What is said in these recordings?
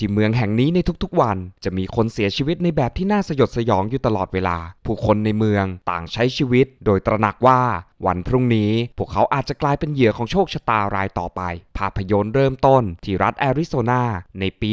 ที่เมืองแห่งนี้ในทุกๆวัน จะมีคนเสียชีวิตในแบบที่น่าสยดสยองอยู่ตลอดเวลา ผู้คนในเมืองต่างใช้ชีวิต โดยตระหนักว่าวันพรุ่งนี้ พวกเขาอาจจะกลายเป็นเหยื่อของโชคชะตารายต่อไป ภาพยนตร์เริ่มต้นที่รัฐแอริโซนาในปี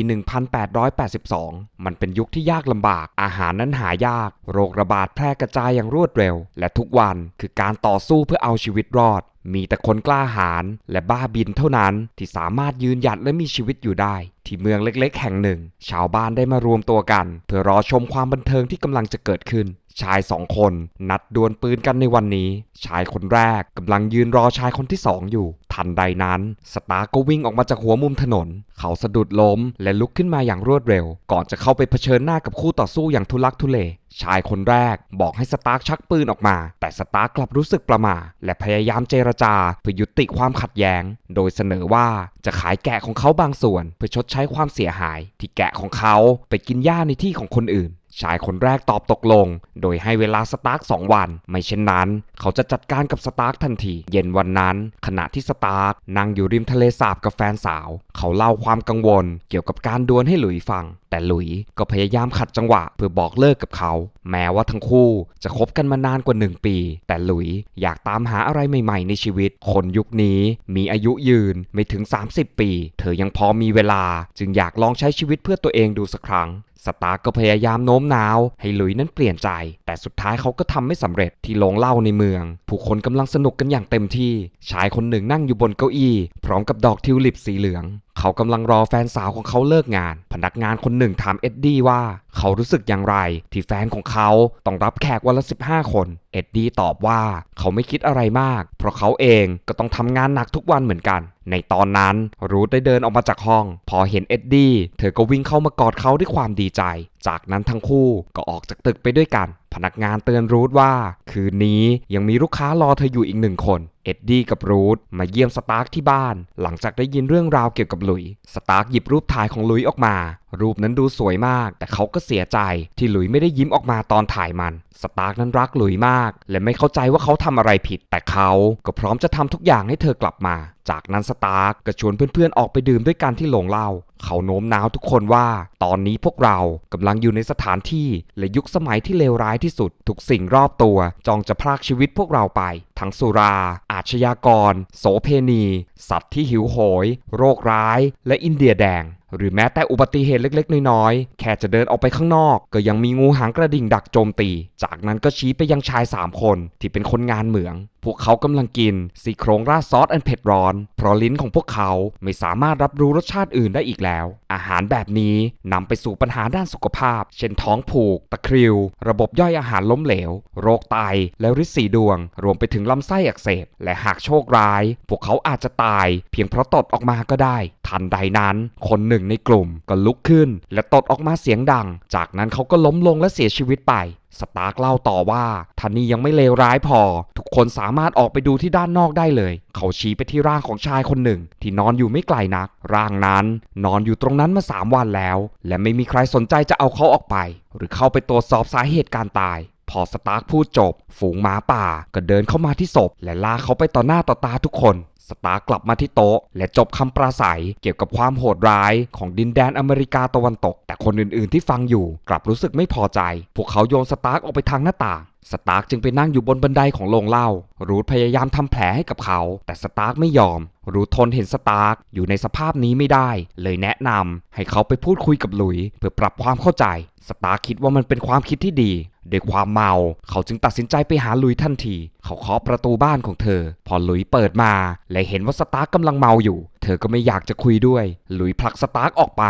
1882 มันเป็นยุคที่ยากลำบาก อาหารนั้นหายาก โรคระบาดแพร่กระจายอย่างรวดเร็ว และทุกวันคือการต่อสู้เพื่อเอาชีวิตรอดมีแต่คนกล้าหาญและบ้าบินเท่านั้นที่สามารถยืนหยัดและมีชีวิตอยู่ได้ ที่เมืองเล็กๆ แห่งหนึ่ง ชาวบ้านได้มารวมตัวกัน เพื่อรอชมความบันเทิงที่กำลังจะเกิดขึ้น ชายสองคนนัดดวลปืนกันในวันนี้ ชายคนแรกกำลังยืนรอชายคนที่สองอยู่ ทันใดนั้น สตาร์ก็วิ่งออกมาจากหัวมุมถนน เขาสะดุดล้มและลุกขึ้นมาอย่างรวดเร็ว ก่อนจะเข้าไปเผชิญหน้ากับคู่ต่อสู้อย่างทุลักทุเล ชายคนแรกบอกให้สตาร์กชักปืนออกมา แต่สตาร์กลับรู้สึกประมาและพยายามเจรจาเพื่อยุติความขัดแย้ง โดยเสนอว่าจะขายแกะของเขาบางส่วน เพื่อชดใช้ความเสียหาย ที่แกะของเขาไปกินหญ้าในที่ของคนอื่น ชายคนแรกตอบตกลง โดยให้เวลาสตาร์กสองวัน ไม่เช่นนั้น เขาจะจัดการกับสตาร์กทันที เย็นวันนั้น ขณะที่สตาร์กนั่งอยู่ริมทะเลสาบกับแฟนสาว เขาเล่าความกังวลเกี่ยวกับการดวลให้หลุยฟัง แต่หลุยก็พยายามขัดจังหวะเพื่อบอกเลิกกับเขา แม้ว่าทั้งคู่จะคบกันมานานกว่าหนึ่งปี แต่หลุยอยากตามหาอะไรใหม่ๆ ในชีวิต คนยุคนี้มีอายุยืนไม่ถึง 30 ปี เธอยังพอมีเวลา จึงอยากลองใช้ชีวิตเพื่อตัวเองดูสักครั้ง สตาร์ก็พยายามโน้มน้าว ให้หลุยนั้นเปลี่ยนใจ แต่สุดท้ายเขาก็ทำไม่สำเร็จที่โรงเล้าในเมือง ผู้คนกำลังสนุกกันอย่างเต็มที่ ชายคนหนึ่งนั่งอยู่บนเก้าอี้ พร้อมกับดอกทิวลิปสีเหลือง เขากำลังรอแฟนสาวของเขาเลิกงาน พนักงานคนหนึ่งถามเอ็ดดี้ว่า เขารู้สึกอย่างไร ที่แฟนของเขาต้องรับแขกวันละ 15 คน เอ็ดดี้ตอบว่า เขาไม่คิดอะไรมาก เพราะเขาเองก็ต้องทำงานหนักทุกวันเหมือนกัน ในตอนนั้นรูธได้เดินออกมาจากห้อง พอเห็นเอ็ดดี้เธอก็วิ่งเข้ามากอดเขาด้วยความดีใจจากนั้นทั้งคู่ก็ออกจากตึกไปด้วยกัน พนักงานเตือนรูธว่า คืนนี้ยังมีลูกค้ารอเธออยู่อีกหนึ่งคน เอ็ดดี้กับรูธมาเยี่ยมสตาร์กที่บ้าน หลังจากได้ยินเรื่องราวเกี่ยวกับหลุย สตาร์กหยิบรูปถ่ายของหลุยออกมา รูปนั้นดูสวยมาก แต่เขาก็เสียใจที่หลุยไม่ได้ยิ้มออกมาตอนถ่ายมัน สตาร์กนั้นรักหลุยมาก และไม่เข้าใจว่าเขาทำอะไรผิด แต่เขาก็พร้อมจะทำทุกอย่างให้เธอกลับมา จากนั้นสตาร์กก็ชวนเพื่อนๆออกไปดื่มด้วยกันที่โรงเหล้าเขาโน้มน้าวทุกคนว่า ตอนนี้พวกเรากำลังอยู่ในสถานที่และยุคสมัยที่เลวร้ายที่สุด ทุกสิ่งรอบตัวจองจะพรากชีวิตพวกเราไป ทั้งสุรา อาชญากร โสเพณี สัตว์ที่หิวโหย โรคร้าย และอินเดียแดงหรือแม้แต่อุบัติเหตุเล็กๆ น้อยๆ แค่จะเดินออกไปข้างนอก ก็ยังมีงูหางกระดิ่งดักโจมตี จากนั้นก็ชี้ไปยังชาย 3 คน ที่เป็นคนงานเหมือง พวกเขากำลังกินซี่โครงราดซอสอันเผ็ดร้อน เพราะลิ้นของพวกเขาไม่สามารถรับรู้รสชาติอื่นได้อีกแล้ว อาหารแบบนี้นำไปสู่ปัญหาด้านสุขภาพ เช่นท้องผูก ตะคริว ระบบย่อยอาหารล้มเหลว โรคไต และริดสีดวง รวมไปถึงลำไส้อักเสบ และหากโชคร้าย พวกเขาอาจจะตาย เพียงเพราะตดออกมาก็ได้ ทันใดนั้น คนหนึ่งในกลุ่มก็ลุกขึ้น และตดออกมาเสียงดัง จากนั้นเขาก็ล้มลงและเสียชีวิตไปสตาร์กเล่าต่อว่าท่านี้ยังไม่เลวร้ายพอ ทุกคนสามารถออกไปดูที่ด้านนอกได้เลย เขาชี้ไปที่ร่างของชายคนหนึ่ง ที่นอนอยู่ไม่ไกลนัก ร่างนั้น นอนอยู่ตรงนั้นมาสามวันแล้ว และไม่มีใครสนใจจะเอาเขาออกไป หรือเข้าไปตรวจสอบสาเหตุการตาย พอสตาร์กพูดจบ ฝูงหมาป่าก็เดินเข้ามาที่ศพ และลากเขาไปต่อหน้าต่อตาทุกคน สตาร์กลับมาที่โต๊ะ และจบคำปราศัยเกี่ยวกับความโหดร้ายของดินแดนอเมริกาตะวันตก แต่คนอื่นๆที่ฟังอยู่กลับรู้สึกไม่พอใจ พวกเขาโยนสตาร์กออกไปทางหน้าต่าง สตาร์กจึงไปนั่งอยู่บนบันไดของโรงเหล้า รูธพยายามทำแผลให้กับเขา แต่สตาร์กไม่ยอม รูธทนเห็นสตาร์กอยู่ในสภาพนี้ไม่ได้ เลยแนะนำให้เขาไปพูดคุยกับหลุย เพื่อปรับความเข้าใจ สตาร์กคิดว่ามันเป็นความคิดที่ดีด้วยความเมา เขาจึงตัดสินใจไปหาลุยทันที เขาเคาะประตูบ้านของเธอ พอลุยเปิดมา และเห็นว่าสตาร์กกำลังเมาอยู่ ธอก็ไม่อยากจะคุยด้วย หลุยผลักสตาร์กออกไป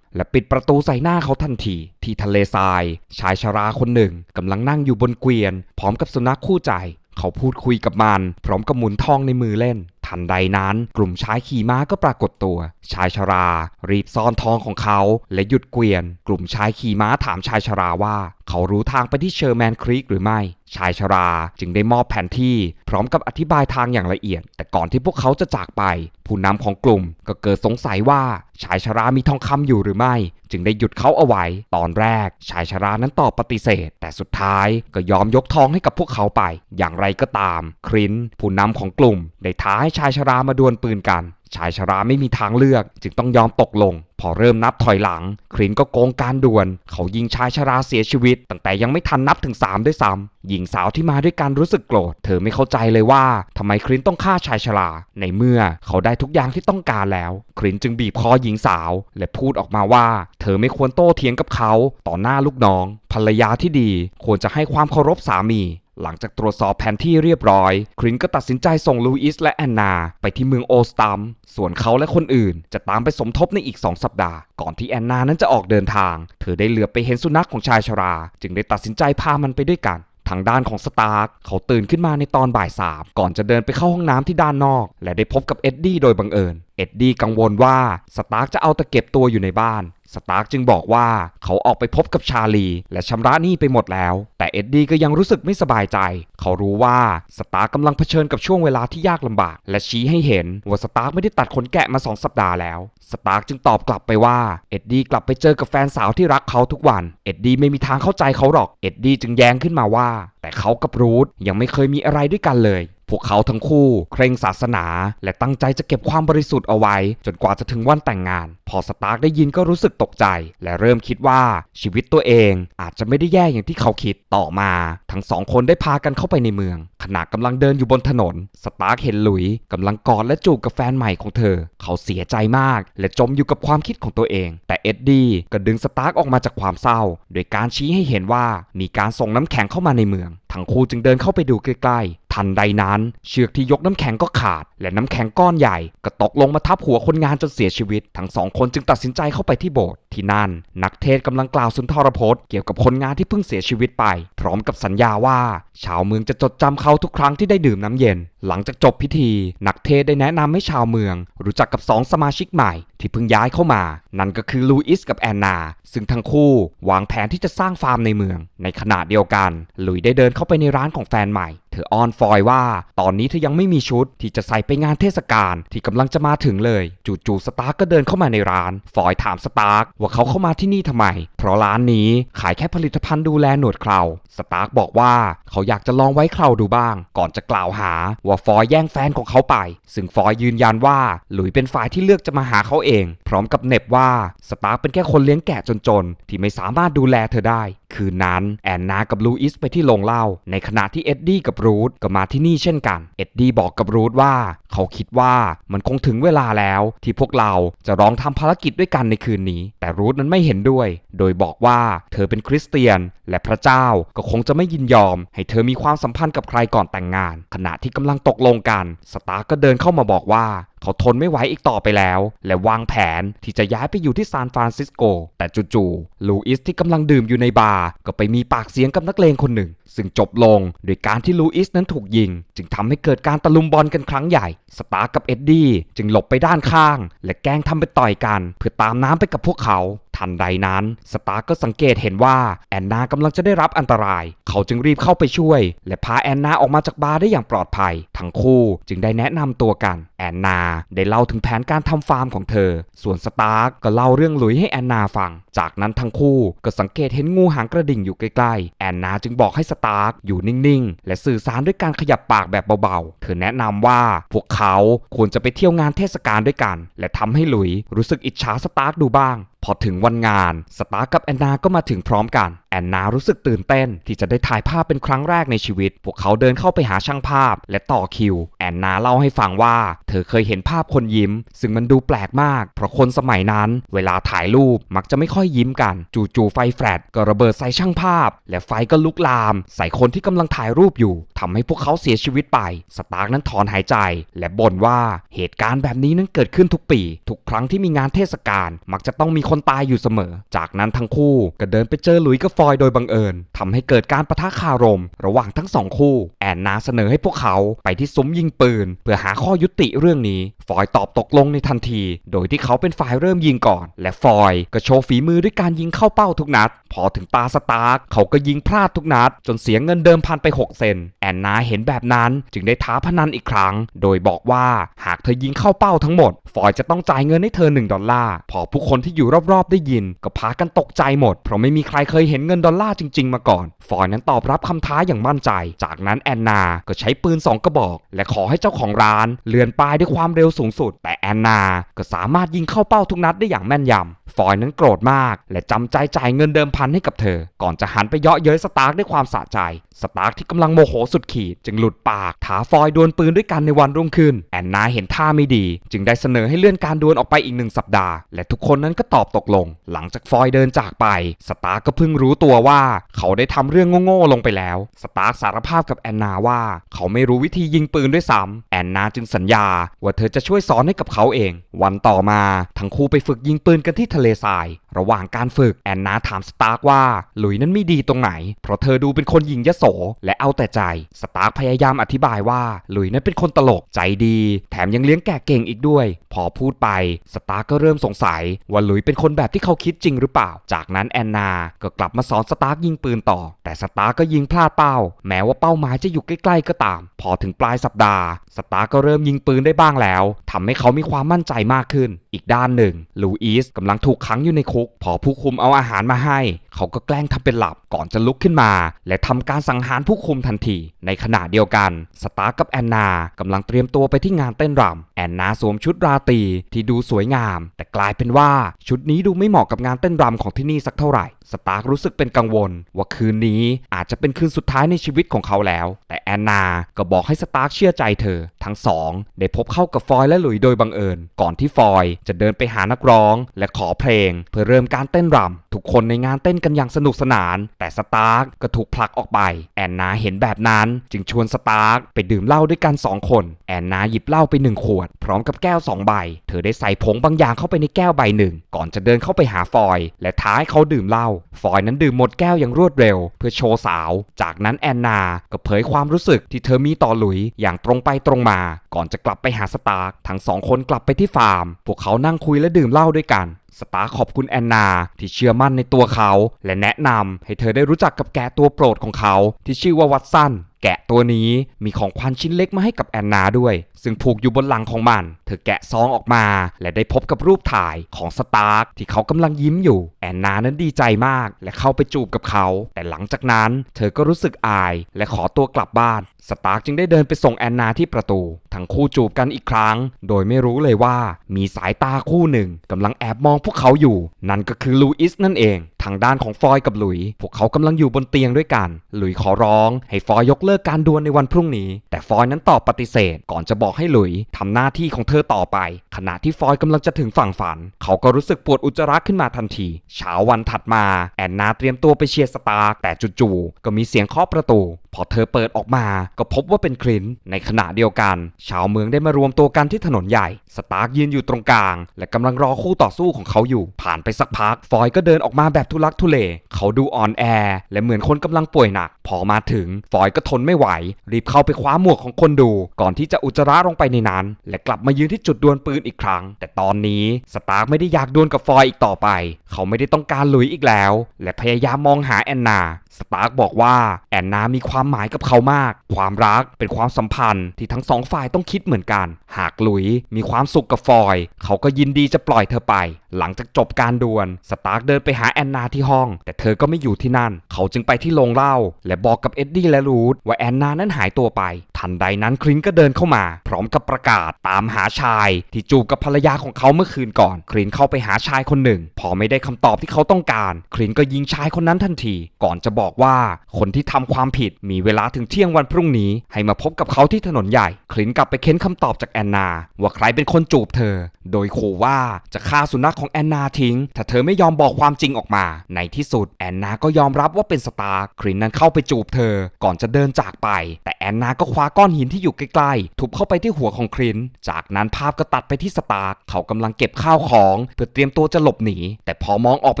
และปิดประตูใส่หน้าเขาทันที ที่ทะเลทราย ชายชราคนหนึ่งกำลังนั่งอยู่บนเกวียน พร้อมกับสุนัขคู่ใจ เขาพูดคุยกับมัน พร้อมกับหมุนทองในมือเล่น ทันใดนั้น กลุ่มชายขี่ม้าก็ปรากฏตัว ชายชรา รีบซ่อนทองของเขาและหยุดเกวียน กลุ่มชายขี่ม้าถามชายชราว่า เขารู้ทางไปที่เชอร์แมนครีกหรือไม่ ชายชราจึงได้มอบแผนที่ พร้อมกับอธิบายทางอย่างละเอียด แต่ก่อนที่พวกเขาจะจากไป ผู้นำของกลุ่มก็เกิดสงสัยว่าชายชรามีทองคำอยู่หรือไม่ จึงได้หยุดเขาเอาไว้ ตอนแรก ชายชรานั้นตอบปฏิเสธ แต่สุดท้ายก็ยอมยกทองให้กับพวกเขาไป อย่างไรก็ตาม ครินผู้นำของกลุ่ม ได้ท้าให้ชายชรามาดวลปืนกัน ชายชราไม่มีทางเลือก จึงต้องยอมตกลง พอเริ่มนับถอยหลัง ครินก็โกงการด่วนเขายิงชายชราเสียชีวิต ตั้งแต่ยังไม่ทันนับถึง 3 ด้วยซ้ำหญิงสาวที่มาด้วยกันรู้สึกโกรธ เธอไม่เข้าใจเลยว่าทำไมครินต้องฆ่าชายชรา ในเมื่อเขาได้ทุกอย่างที่ต้องการแล้ว ครินจึงบีบคอหญิงสาว และพูดออกมาว่า เธอไม่ควรโต้เถียงกับเขา ต่อหน้าลูกน้อง ภรรยาที่ดี ควรจะให้ความเคารพสามี หลังจากตรวจสอบแผนที่เรียบร้อย ครินก็ตัดสินใจส่งลูอิสและแอนนา ไปที่เมืองโอสตัม ส่วนเขาและคนอื่น จะตามไปสมทบในอีก 2 สัปดาห์ ก่อนที่แอนนานั้นจะออกเดินทาง เธอได้เหลือไปเห็นสุนัขของชายชรา จึงได้ตัดสินใจพามันไปด้วยกันทางด้านของสตาร์กเขาตื่นขึ้นมาในตอนบ่ายสามก่อนจะเดินไปเข้าห้องน้ำที่ด้านนอก และได้พบกับเอ็ดดี้โดยบังเอิญ เอ็ดดี้กังวลว่าสตาร์กจะเอาตะเก็บตัวอยู่ในบ้าน สตาร์กจึงบอกว่าเขาออกไปพบกับชาลี และชำระหนี้ไปหมดแล้ว แต่เอ็ดดี้ก็ยังรู้สึกไม่สบายใจ เขารู้ว่าสตาร์กกำลังเผชิญกับช่วงเวลาที่ยากลำบาก และชี้ให้เห็นว่าสตาร์กไม่ได้ตัดขนแกะมาสองสัปดาห์แล้ว สตาร์กจึงตอบกลับไปว่าเอ็ดดี้กลับไปเจอกับแฟนสาวที่รักเขาทุกวัน เอ็ดดี้ไม่มีทางเข้าใจเขาหรอก เอ็ดดี้จึงแย้งขึ้นมาว่า แต่เขากับรูธยังไม่เคยมีอะไรด้วยกันเลย พวกเขาทั้งคู่เคร่งศาสนา และตั้งใจจะเก็บความบริสุทธิ์เอาไว้ จนกว่าจะถึงวันแต่งงาน พอสตาร์กได้ยินก็รู้สึกตกใจ และเริ่มคิดว่าชีวิตตัวเองอาจจะไม่ได้แย่อย่างที่เขาคิดต่อมา ทั้งสองคนได้พากันเข้าไปในเมือง ขณะกำลังเดินอยู่บนถนน สตาร์กเห็นหลุยกำลังกอดและจูบกับแฟนใหม่ของเธอ เขาเสียใจมาก และจมอยู่กับความคิดของตัวเอง แต่เอ็ดดี้ก็ดึงสตาร์กออกมาจากความเศร้า โดยการชี้ให้เห็นว่ามีการส่งน้ำแข็งเข้ามาในเมือง ทั้งคู่จึงเดินเข้าไปดูใกล้ๆ ทันใดนั้น เชือกที่ยกน้ำแข็งก็ขาด และน้ำแข็งก้อนใหญ่ก็ตกลงมาทับหัวคนงานจนเสียชีวิต ทั้งสองคนจึงตัดสินใจเข้าไปที่โบสถ์ที่นั่น นักเทศกำลังกล่าวสุนทรพจน์เกี่ยวกับคนงานที่เพิ่งเสียชีวิตไป พร้อมกับสัญญาว่า ชาวเมืองจะจดจำเขาทุกครั้งที่ได้ดื่มน้ำเย็น หลังจากจบพิธี นักเทศได้แนะนำให้ชาวเมือง รู้จักกับสองสมาชิกใหม่ ที่เพิ่งย้ายเข้ามา นั่นก็คือลูอิสกับแอนนา ซึ่งทั้งคู่วางแผนที่จะสร้างฟาร์มในเมือง ในขณะเดียวกันลุยได้เดินเข้าไปในร้านของแฟนใหม่ เธออ้อนฟอยว่า ตอนนี้เธอยังไม่มีชุดที่จะใส่ไปงานเทศกาลที่กำลังจะมาถึงเลย จู่ๆสตาร์กก็เดินเข้ามาในร้าน ฟอยถามสตาร์กว่าเขาเข้ามาที่นี่ทำไม เพราะร้านนี้ขายแค่ผลิตภัณฑ์ดูแลหนวดเคราสตาร์กบอกว่าเขาอยากจะลองไว้เคราดูบ้าง ก่อนจะกล่าวหาว่าฟอยแย่งแฟนของเขาไป ซึ่งฟอยยืนยันว่าหลุยเป็นฝ่ายที่เลือกจะมาหาเขาเอง พร้อมกับเน็บว่าสตาร์กเป็นแค่คนเลี้ยงแกะจนๆที่ไม่สามารถดูแลเธอได้ คืนนั้นแอนนากับลูอิสไปที่โรงเหล้าในขณะที่เอ็ดดี้กับรูธก็มาที่นี่เช่นกันเอ็ดดี้บอกกับรูธว่า เขาคิดว่ามันคงถึงเวลาแล้วที่พวกเราจะร้องทำภารกิจด้วยกันในคืนนี้ แต่รูธนั้นไม่เห็นด้วย โดยบอกว่าเธอเป็นคริสเตียน และพระเจ้าก็คงจะไม่ยินยอม ให้เธอมีความสัมพันธ์กับใครก่อนแต่งงาน ขณะที่กำลังตกลงกัน สตาร์ก็เดินเข้ามาบอกว่า เขาทนไม่ไหวอีกต่อไปแล้ว และวางแผนที่จะย้ายไปอยู่ที่ซานฟรานซิสโก แต่จู่ๆลูอิสที่กำลังดื่มอยู่ในบาร์ก็ไปมีปากเสียงกับนักเลงคนหนึ่ง ซึ่งจบลงโดยการที่ลูอิสนั้นถูกยิง จึงทำให้เกิดการตะลุมบอลกันครั้งใหญ่ สตาร์กับเอ็ดดี้จึงหลบไปด้านข้าง และแกล้งทำไปต่อยกัน เพื่อตามน้ำไปกับพวกเขาทันใดนั้น สตาร์ก็สังเกตเห็นว่าแอนนากำลังจะได้รับอันตราย เขาจึงรีบเข้าไปช่วย และพาแอนนาออกมาจากบาร์ได้อย่างปลอดภัย ทั้งคู่จึงได้แนะนำตัวกัน แอนนาได้เล่าถึงแผนการทำฟาร์มของเธอ ส่วนสตาร์กก็เล่าเรื่องหลุยให้แอนนาฟัง จากนั้นทั้งคู่ก็สังเกตเห็นงูหางกระดิ่งอยู่ใกล้ๆ แอนนาจึงบอกให้สตาร์กอยู่นิ่งๆ และสื่อสารด้วยการขยับปากแบบเบาๆ เธอแนะนำว่าพวกเขาควรจะไปเที่ยวงานเทศกาลด้วยกัน และทำให้หลุยรู้สึกอิจฉาสตาร์กดูบ้าง อถึงวันงาน สตาร์กับแอนนาก็มาถึงพร้อมกันแอนนารู้สึกตื่นเต้นที่จะได้ถ่ายภาพเป็นครั้งแรกในชีวิต พวกเขาเดินเข้าไปหาช่างภาพ และต่อคิว แอนนาเล่าให้ฟังว่า เธอเคยเห็นภาพคนยิ้ม ซึ่งมันดูแปลกมาก เพราะคนสมัยนั้น เวลาถ่ายรูปมักจะไม่ค่อยยิ้มกัน จู่ๆไฟแฟลชก็ระเบิดใส่ช่างภาพ และไฟก็ลุกลาม ใส่คนที่กำลังถ่ายรูปอยู่ทำให้พวกเขาเสียชีวิตไป สตาร์กนั้นถอนหายใจ และบ่นว่าเหตุการณ์แบบนี้นั้นเกิดขึ้นทุกปี ทุกครั้งที่มีงานเทศกาลมักจะต้องมีคนตายอยู่เสมอ จากนั้นทั้งคู่ก็เดินไปเจอหลุยส์กับฟอยโดยบังเอิญทำให้เกิดการประทะคารม ระหว่างทั้งสองคู่ แอนนาเสนอให้พวกเขาไปที่ซุ้มยิงปืน เพื่อหาข้อยุติเรื่องนี้ ฟอยตอบตกลงในทันที โดยที่เขาเป็นฝ่ายเริ่มยิงก่อน และฟอยก็โชว์ฝีมือด้วยการยิงเข้าเป้าทุกนัด พอถึงตาสตาร์กเขาก็ยิงพลาดทุกนัด จนเสียเงินเดิมพันไป 6 เซน แอนนาเห็นแบบนั้นจึงได้ท้าพนันอีกครั้ง โดยบอกว่าหากเธอยิงเข้าเป้าทั้งหมดฟอยจะต้องจ่ายเงินให้เธอ 1 ดอลลาร์ พอผู้คนที่อยู่รอบๆ ได้ยิน ก็พากันตกใจหมด เพราะไม่มีใครเคยเห็นเงินดอลลาร์จริง ๆ มาก่อน ฟอยนั้นตอบรับคำท้าอย่างมั่นใจ จากนั้นแอนนาก็ใช้ปืนสองกระบอก และขอให้เจ้าของร้าน เลื่อนป้ายด้วยความเร็วสูงสุด แต่แอนนาก็สามารถยิงเข้าเป้าทุกนัดได้อย่างแม่นยำ ฟอยนั้นโกรธมาก และจำใจจ่ายเงินเดิมพันให้กับเธอ ก่อนจะหันไปเยาะเย้ยสตาร์กด้วยความสะใจ สตาร์กที่กำลังโมโหสุดขีด จึงหลุดปากท้าฟอยดวลปืนด้วยกันในวันรุ่งขึ้น แอนนาเห็นท่าไม่ดี จึงได้เสนอให้เลื่อนการดวลออกไปอีกหนึ่งสัปดาห์ และทุกคนนั้นก็ตอบตกลง หลังจากฟอยเดินจากไป สตาร์กก็เพิ่งรู้ตัวว่าเขาได้ทำเรื่องโง่ๆลงไปแล้ว สตาร์กสารภาพกับแอนนาว่า เขาไม่รู้วิธียิงปืนด้วยซ้ำแอนนาจึงสัญญาว่าเธอจะช่วยสอนให้กับเขาเอง วันต่อมาทั้งคู่ไปฝึกยิงปืนกันที่ทะเลทราย ระหว่างการฝึกแอนนาถามสตาร์กว่า หลุยนั้นไม่ดีตรงไหน เพราะเธอดูเป็นคนยิงยโส และเอาแต่ใจ สตาร์กพยายามอธิบายว่า หลุยนั้นเป็นคนตลกใจดี แถมยังเลี้ยงแกะเก่งอีกด้วย พอพูดไป สตาร์กก็เริ่มสงสัย ว่าหลุยเป็นคนแบบที่เขาคิดจริงหรือเปล่า จากนั้นแอนนาก็กลับมาสอนสตาร์กยิงปืนต่อ แต่สตาร์กก็ยิงพลาดเป้า แม้ว่าเป้าหมายจะอยู่ใกล้ๆก็ตาม พอถึงปลายสัปดาห์ สตาร์กก็เริ่มยิงปืนได้บ้างแล้วทำให้เขามีความมั่นใจมากขึ้น อีกด้านหนึ่งลูอิสกำลังถูกูกขังอยู่ในคุก พอผู้คุมเอาอาหารมาให้ เขาก็แกล้งทำเป็นหลับก่อนจะลุกขึ้นมา และทำการสังหารผู้คุมทันที ในขณะเดียวกัน สตาร์กับแอนนากำลังเตรียมตัวไปที่งานเต้นรำแอนนาสวมชุดราตรีที่ดูสวยงาม แต่กลายเป็นว่าชุดนี้ดูไม่เหมาะกับงานเต้นรำของที่นี่สักเท่าไหร่ สตาร์กรู้สึกเป็นกังวล ว่าคืนนี้อาจจะเป็นคืนสุดท้ายในชีวิตของเขาแล้ว แต่แอนนาก็บอกให้สตาร์กเชื่อใจเธอ ทั้งสอง ได้พบเข้ากับฟอยและหลุยโดยบังเอิญ ก่อนที่ฟอยจะเดินไปหานักร้อง และขอเพลง เพื่อเริ่มการเต้นรำทุกคนในงานเต้นกันอย่างสนุกสนาน แต่สตาร์กก็ถูกผลักออกไป แอนนาเห็นแบบนั้น จึงชวนสตาร์กไปดื่มเหล้าด้วยกันสองคน แอนนาหยิบเหล้าไปหนึ่งขวด พร้อมกับแก้วสองใบ เธอได้ใส่ผงบางอย่างเข้าไปในแก้วใบหนึ่ง ก่อนจะเดินเข้าไปหาฟอย และท้าให้เขาดื่มเหล้าฟอยนั้นดื่มหมดแก้วอย่างรวดเร็ว เพื่อโชว์สาว จากนั้นแอนนาก็เผยความรู้สึกที่เธอมีต่อหลุยอย่างตรงไปตรงมา ก่อนจะกลับไปหาสตาร์กทั้งสองคนกลับไปที่ฟาร์ม พวกเขานั่งคุยและดื่มเหล้าด้วยกัน สตาร์ขอบคุณแอนนา ที่เชื่อมั่นในตัวเขา และแนะนำให้เธอได้รู้จักกับแกะตัวโปรดของเขา ที่ชื่อว่าวัตสันแกะตัวนี้มีของขวัญชิ้นเล็กมาให้กับแอนนาด้วย ซึ่งผูกอยู่บนหลังของมัน เธอแกะซองออกมา และได้พบกับรูปถ่ายของสตาร์กที่เขากำลังยิ้มอยู่ แอนนานั้นดีใจมาก และเข้าไปจูบกับเขา แต่หลังจากนั้น เธอก็รู้สึกอาย และขอตัวกลับบ้านสตาร์กจึงได้เดินไปส่งแอนนาที่ประตู ทั้งคู่จูบกันอีกครั้ง โดยไม่รู้เลยว่ามีสายตาคู่หนึ่งกำลังแอบมองพวกเขาอยู่ นั่นก็คือลูอิสนั่นเอง ทางด้านของฟอยกับหลุย พวกเขากำลังอยู่บนเตียงด้วยกัน หลุยขอร้อง ให้ฟอยยกเลิกการดวลในวันพรุ่งนี้ แต่ฟอยนั้นตอบปฏิเสธ ก่อนจะบอกให้หลุยทำหน้าที่ของเธอต่อไป ขณะที่ฟอยกำลังจะถึงฝั่งฝัน เขาก็รู้สึกปวดอุจจาระขึ้นมาทันที เช้าวันถัดมา แอนนาเตรียมตัวไปเชียร์สตาร์กแต่จู่ๆก็มีเสียงเคาะประตู พอเธอเปิดออกมาก็พบว่าเป็นคลินในขณะเดียวกัน ชาวเมืองได้มารวมตัวกันที่ถนนใหญ่ สตาร์กยืนอยู่ตรงกลาง และกำลังรอคู่ต่อสู้ของเขาอยู่ ผ่านไปสักพัก ฟอยก็เดินออกมาแบบทุลักทุเล เขาดูอ่อนแอ และเหมือนคนกำลังป่วยหนัก พอมาถึง ฟอยก็ทนไม่ไหว รีบเข้าไปคว้าหมวกของคนดู ก่อนที่จะอุจจาระลงไปในนั้น และกลับมายืนที่จุดดวลปืนอีกครั้ง แต่ตอนนี้สตาร์กไม่ได้อยากดวลกับฟอยอีกต่อไป เขาไม่ได้ต้องการหลุยอีกแล้ว และพยายามมองหาแอนนา สตาร์กบอกว่าแอนนามีความหมายกับเขามาก ความรักเป็นความสัมพันธ์ที่ทั้งสองฝ่ายต้องคิดเหมือนกัน หากหลุยมีความสุขกับฟอย เขาก็ยินดีจะปล่อยเธอไป หลังจากจบการดวลสตาร์กเดินไปหาแอนนาที่ห้อง แต่เธอก็ไม่อยู่ที่นั่น เขาจึงไปที่โรงเหล้าและบอกกับเอ็ดดี้และรูธว่าแอนนานั้นหายตัวไป ทันใดนั้นคลินต์ก็เดินเข้ามา พร้อมกับประกาศตามหาชาย ที่จูบกับภรรยาของเขาเมื่อคืนก่อนคลินต์เข้าไปหาชายคนหนึ่ง พอไม่ได้คำตอบที่เขาต้องการคลินต์ก็ยิงชายคนนั้นทันที ก่อนจะบอกว่า คนที่ทำความผิดมีเวลาถึงเที่ยงวันพรุ่งนี้ ให้มาพบกับเขาที่ถนนใหญ่ คลินกลับไปเค้นคำตอบจากแอนนา ว่าใครเป็นคนจูบเธอ โดยขู่ว่าจะฆ่าสุนัขของแอนนาทิ้ง ถ้าเธอไม่ยอมบอกความจริงออกมา ในที่สุดแอนนาก็ยอมรับว่าเป็นสตาร์คลินนั้นเข้าไปจูบเธอ ก่อนจะเดินจากไป แต่แอนนาก็คว้าก้อนหินที่อยู่ใกล้ๆทุบเข้าไปที่หัวของคลิน จากนั้นภาพก็ตัดไปที่สตาร์เขากำลังเก็บข้าวของเพื่อเตรียมตัวจะหลบหนี แต่พอมองออกไป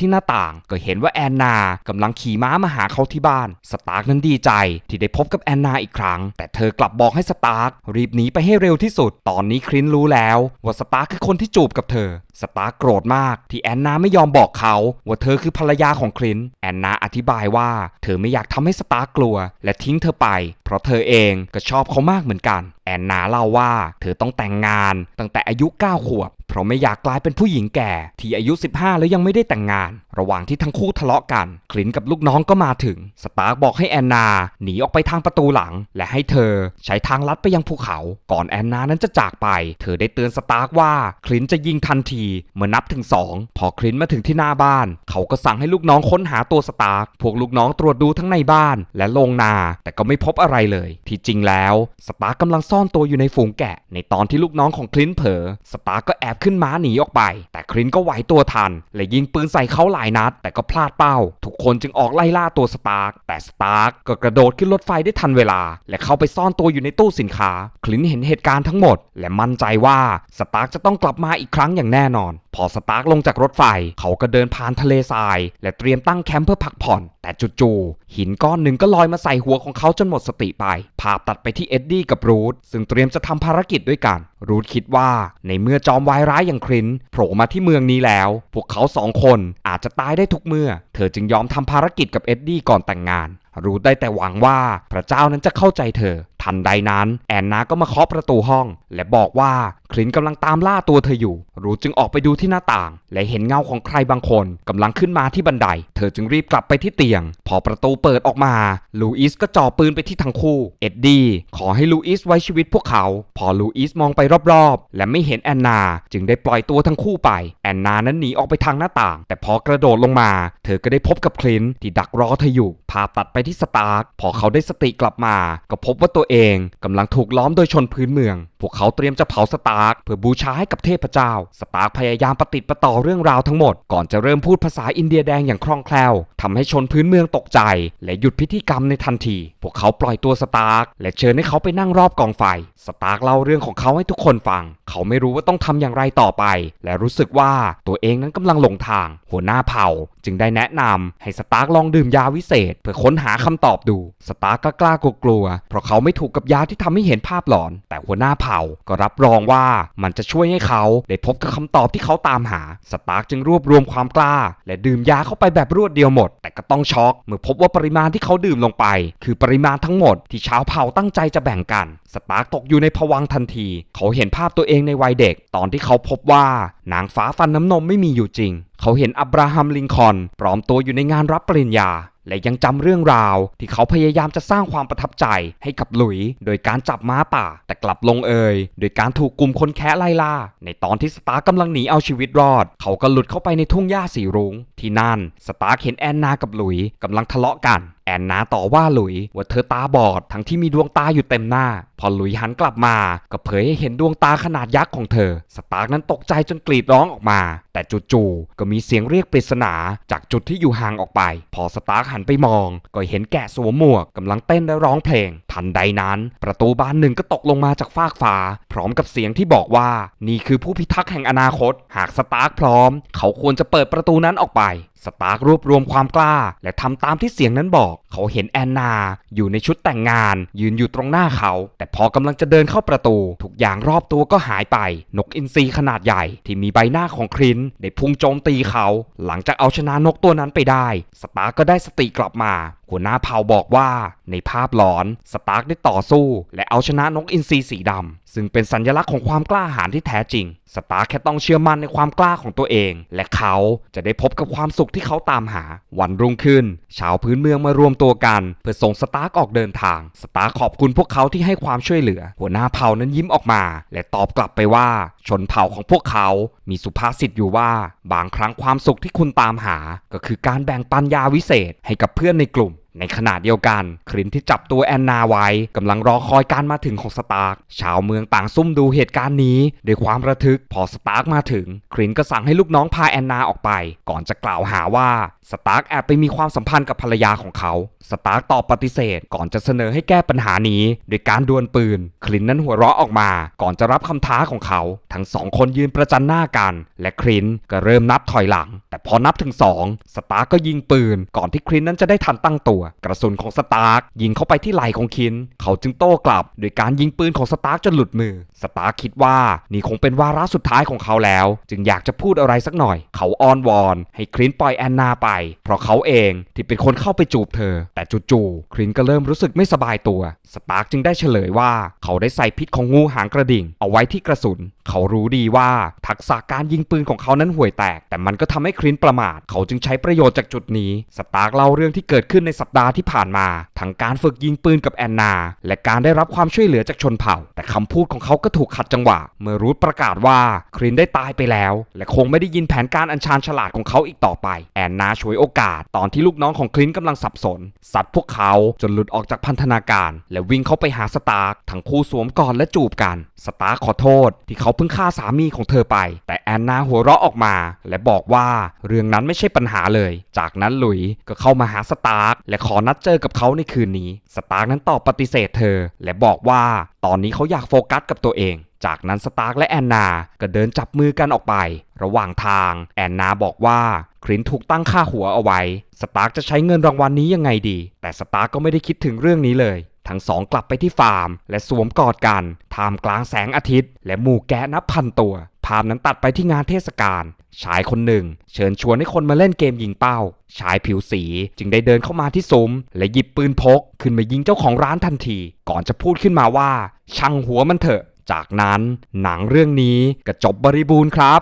ที่หน้าต่าง ก็เห็นว่าแอนนากำลังขี่ม้ามาหาเขาที่บ้าน สตาร์กนั้นดีใจที่ได้พบกับแอนนาอีกครั้ง แต่เธอกลับบอกให้สตาร์กรีบหนีไปให้เร็วที่สุด ตอนนี้ครินรู้แล้วว่าสตาร์กคือคนที่จูบกับเธอสตาร์โกรธมากที่แอนนาไม่ยอมบอกเขาว่าเธอคือภรรยาของคลินแอนนาอธิบายว่า เธอไม่อยากทำให้สตาร์กลัว และทิ้งเธอไป เพราะเธอเองก็ชอบเขามากเหมือนกัน แอนนาเล่าว่า เธอต้องแต่งงานตั้งแต่อายุ 9 ขวบ เพราะไม่อยากกลายเป็นผู้หญิงแก่ ที่อายุ 15 แล้วยังไม่ได้แต่งงาน ระหว่างที่ทั้งคู่ทะเลาะกัน คลินกับลูกน้องก็มาถึง สตาร์กบอกให้แอนนาหนีออกไปทางประตูหลัง และให้เธอใช้ทางลัดไปยังภูเขา ก่อนแอนนานั้นจะจากไป เธอได้เตือนสตาร์กว่าคลินจะยิงทันทีเมื่อนับถึง 2 พอคลินมาถึงที่หน้าบ้าน เขาก็สั่งให้ลูกน้องค้นหาตัวสตาร์กพวกลูกน้องตรวจดูทั้งในบ้านและโรงนา แต่ก็ไม่พบอะไรเลย ที่จริงแล้วสตาร์กกำลังซ่อนตัวอยู่ในฝูงแกะ ในตอนที่ลูกน้องของคลินเผลอสตาร์กก็แอบขึ้นม้าหนีออกไป แต่คลินก็ไหวตัวทันและยิงปืนใส่เขาหลายนัด แต่ก็พลาดเป้า ทุกคนจึงออกไล่ล่าตัวสตาร์กแต่สตาร์กก็กระโดดขึ้นรถไฟได้ทันเวลา และเข้าไปซ่อนตัวอยู่ในตู้สินค้า คลินเห็นเหตุการณ์ทั้งหมด และมั่นใจว่าสตาร์กจะต้องกลับมาอีกครั้งอย่างแน่นอน พอสตาร์กลงจากรถไฟ เขาก็เดินผ่านทะเลทราย และเตรียมตั้งแคมป์เพื่อพักผ่อน แต่จู่ๆหินก้อนหนึ่งก็ลอยมาใส่หัวของเขาจนหมดสติไป ภาพตัดไปที่เอ็ดดี้กับรูธซึ่งเตรียมจะทำภารกิจด้วยกัน รูธคิดว่าในเมื่อจอมวายร้ายอย่างครินโผล่มาที่เมืองนี้แล้ว พวกเขาสองคนอาจจะตายได้ทุกเมื่อ เธอจึงยอมทำภารกิจกับเอ็ดดี้ก่อนแต่งงานรู้ได้แต่หวังว่าพระเจ้านั้นจะเข้าใจเธอ ทันใดนั้น แอนนาก็มาเคาะประตูห้อง และบอกว่าคลินกำลังตามล่าตัวเธออยู่ รู้จึงออกไปดูที่หน้าต่าง และเห็นเงาของใครบางคนกำลังขึ้นมาที่บันได เธอจึงรีบกลับไปที่เตียง พอประตูเปิดออกมา ลูอิสก็จ่อปืนไปที่ทั้งคู่ เอ็ดดี้ขอให้ลูอิสไว้ชีวิตพวกเขา พอลูอิสมองไปรอบๆ และไม่เห็นแอนนา จึงได้ปล่อยตัวทั้งคู่ไป แอนนานั้นหนีออกไปทางหน้าต่าง แต่พอกระโดดลงมา เธอก็ได้พบกับคลินที่ดักรอเธออยู่ ภาพตัดไปที่สตาร์กพอเขาได้สติกลับมา ก็พบว่าตัวเองกำลังถูกล้อมโดยชนพื้นเมือง พวกเขาเตรียมจะเผาสตาร์กเพื่อบูชาให้กับเทพเจ้า สตาร์กพยายามปฏิดประต่อเรื่องราวทั้งหมด ก่อนจะเริ่มพูดภาษาอินเดียแดงอย่างคล่องแคล่วทำให้ชนพื้นเมืองตกใจ และหยุดพิธีกรรมในทันที พวกเขาปล่อยตัวสตาร์กและเชิญให้เขาไปนั่งรอบกองไฟ สตาร์กเล่าเรื่องของเขาให้ทุกคนฟัง เขาไม่รู้ว่าต้องทำอย่างไรต่อไป และรู้สึกว่าตัวเองนั้นกำลังหลงทาง หัวหน้าเผ่า จึงได้แนะนำให้สตาร์กลองดื่มยาวิเศษ เพื่อค้นหาคำตอบดู สตาร์กก็กล้ากลัวๆเพราะเขาไม่ถูกกับยาที่ทำให้เห็นภาพหลอน แต่หัวหน้าเผ่าก็รับรองว่ามันจะช่วยให้เขาได้พบกับคำตอบที่เขาตามหา สตาร์กจึงรวบรวมความกล้า และดื่มยาเข้าไปแบบรวดเดียวหมด ก็ต้องช็อกเมื่อพบว่าปริมาณที่เขาดื่มลงไป คือปริมาณทั้งหมดที่ชาวเผ่าตั้งใจจะแบ่งกัน สตาร์กตกอยู่ในภวังทันที เขาเห็นภาพตัวเองในวัยเด็ก ตอนที่เขาพบว่านางฟ้าฟันน้ำนมไม่มีอยู่จริง เขาเห็นอับราฮัมลิงคอนปลอมตัวอยู่ในงานรับปริญญา และยังจำเรื่องราวที่เขาพยายามจะสร้างความประทับใจให้กับหลุย โดยการจับม้าป่า แต่กลับลงเอยโดยการถูกกลุ่มคนแคะไล่ล่า ในตอนที่สตาร์กำลังหนีเอาชีวิตรอด เขาก็หลุดเข้าไปในทุ่งหญ้าสีรุง้งที่นั่นสตาร์เห็นแอนนากับหลุยกำลังทะเลาะกันแอนนาต่อว่าหลุยว่าเธอตาบอดทั้งที่มีดวงตาอยู่เต็มหน้า พอหลุยหันกลับมา ก็เผยให้เห็นดวงตาขนาดยักษ์ของเธอ สตาร์กนั้นตกใจจนกรีดร้องออกมา แต่จู่ๆก็มีเสียงเรียกปริศนาจากจุดที่อยู่ห่างออกไป พอสตาร์กหันไปมอง ก็เห็นแกะสวมหมวกกำลังเต้นและร้องเพลง ทันใดนั้น ประตูบานหนึ่งก็ตกลงมาจากฟากฟ้า พร้อมกับเสียงที่บอกว่า นี่คือผู้พิทักษ์แห่งอนาคต หากสตาร์กพร้อม เขาควรจะเปิดประตูนั้นออกไป สตาร์กรวบรวมความกล้า และทำตามที่เสียงนั้นบอก เขาเห็นแอนนา อยู่ในชุดแต่งงาน ยืนอยู่ตรงหน้าเขา แต่พอกำลังจะเดินเข้าประตู ทุกอย่างรอบตัวก็หายไป นกอินทรีขนาดใหญ่ ที่มีใบหน้าของครินได้พุ่งโจมตีเขา หลังจากเอาชนะนกตัวนั้นไปได้ สตาร์กก็ได้สติกลับมา หัวหน้าเผ่าบอกว่าในภาพหลอนสตาร์กได้ต่อสู้ และเอาชนะนกอินทรีสีดำซึ่งเป็นสัญลักษณ์ของความกล้าหาญที่แท้จริง สตาร์แค่ต้องเชื่อมั่นในความกล้าของตัวเอง และเขาจะได้พบกับความสุขที่เขาตามหา วันรุ่งขึ้น ชาวพื้นเมืองมารวมตัวกัน เพื่อส่งสตาร์กออกเดินทาง สตาร์ขอบคุณพวกเขาที่ให้ความช่วยเหลือ หัวหน้าเผ่านั้นยิ้มออกมา และตอบกลับไปว่า ชนเผ่าของพวกเขา มีสุภาษิตอยู่ว่า บางครั้งความสุขที่คุณตามหา ก็คือการแบ่งปันยาวิเศษให้กับเพื่อนในกลุ่ม ในขณะเดียวกัน ครินที่จับตัวแอนนาไว้กำลังรอคอยการมาถึงของสตาร์กชาวเมืองต่างซุ่มดูเหตุการณ์นี้ด้วยความระทึกพอสตาร์กมาถึง ครินก็สั่งให้ลูกน้องพาแอนนาออกไป ก่อนจะกล่าวหาว่าสตาร์กแอบไปมีความสัมพันธ์กับภรรยาของเขา สตาร์กตอบปฏิเสธ ก่อนจะเสนอให้แก้ปัญหานี้โดยการดวลปืน คลินนั้นหัวเราะออกมา ก่อนจะรับคำท้าของเขา ทั้งสองคนยืนประจันหน้ากัน และคลินก็เริ่มนับถอยหลัง แต่พอนับถึงสองสตาร์กก็ยิงปืน ก่อนที่คลินนั้นจะได้ทันตั้งตัวกระสุนของสตาร์กยิงเข้าไปที่ไหล่ของคิน เขาจึงโต้กลับ โดยการยิงปืนของสตาร์กจนหลุดมือ สตาร์กคิดว่านี่คงเป็นวาระสุดท้ายของเขาแล้ว จึงอยากจะพูดอะไรสักหน่อย เขาอ้อนวอน ให้คลินปล่อยแอนนาไป เพราะเขาเองที่เป็นคนเข้าไปจูบเธอ แต่จู่ๆคลินก็เริ่มรู้สึกไม่สบายตัว สตาร์กจึงได้เฉลยว่า เขาได้ใส่พิษของงูหางกระดิ่ง เอาไว้ที่กระสุน เขารู้ดีว่าทักษะการยิงปืนของเขานั้นห่วยแตก แต่มันก็ทำให้คลินประมาท เขาจึงใช้ประโยชน์จากจุดนี้ สตาร์กเล่าเรื่องที่เกิดขึ้นในสัปดาห์ที่ผ่านมาทั้งการฝึกยิงปืนกับแอนนา และการได้รับความช่วยเหลือจากชนเผ่า แต่คำพูดของเขาก็ถูกขัดจังหวะ เมื่อรูทประกาศว่าคลินได้ตายไปแล้ว และคงไม่ได้ยินแผนการอัญชานฉลาดของเขาอีกต่อไป แอนนาช่วยโอกาส ตอนที่ลูกน้องของคลินกำลังสับสนสัตว์พวกเขาจนหลุดออกจากพันธนาการ และวิ่งเข้าไปหาสตาร์ทั้งคู่สวมกอดและจูบกัน สตาร์ขอโทษ ที่เขาเพิ่งฆ่าสามีของเธอไป แต่แอนนาหัวเราะออกมา และบอกว่าเรื่องนั้นไม่ใช่ปัญหาเลย จากนั้นหลุยส์ก็เข้ามาหาสตาร์และขอนัดเจอกับเขาในคืนนี้ สตาร์กนั้นตอบปฏิเสธเธอ และบอกว่าตอนนี้เขาอยากโฟกัสกับตัวเอง จากนั้นสตาร์กและแอนนา ก็เดินจับมือกันออกไป ระหว่างทางแอนนาบอกว่าคลินถูกตั้งค่าหัวเอาไว้ สตาร์กจะใช้เงินรางวัลนนี้ยังไงดี แต่สตาร์กก็ไม่ได้คิดถึงเรื่องนี้เลยทั้งสองกลับไปที่ฟาร์ม และสวมกอดกันท่ามกลางแสงอาทิตย์ และหมู่แกะนับพันตัวามนั้นตัดไปที่งานเทศกาลชายคนหนึ่ง เชิญชวนให้คนมาเล่นเกมยิงเป้า ชายผิวสีจึงได้เดินเข้ามาที่ซุ้ม และหยิบปืนพก ขึ้นมายิงเจ้าของร้านทันที ก่อนจะพูดขึ้นมาว่าช่างหัวมันเถอะ จากนั้นหนังเรื่องนี้ก็จบบริบูรณ์ครับ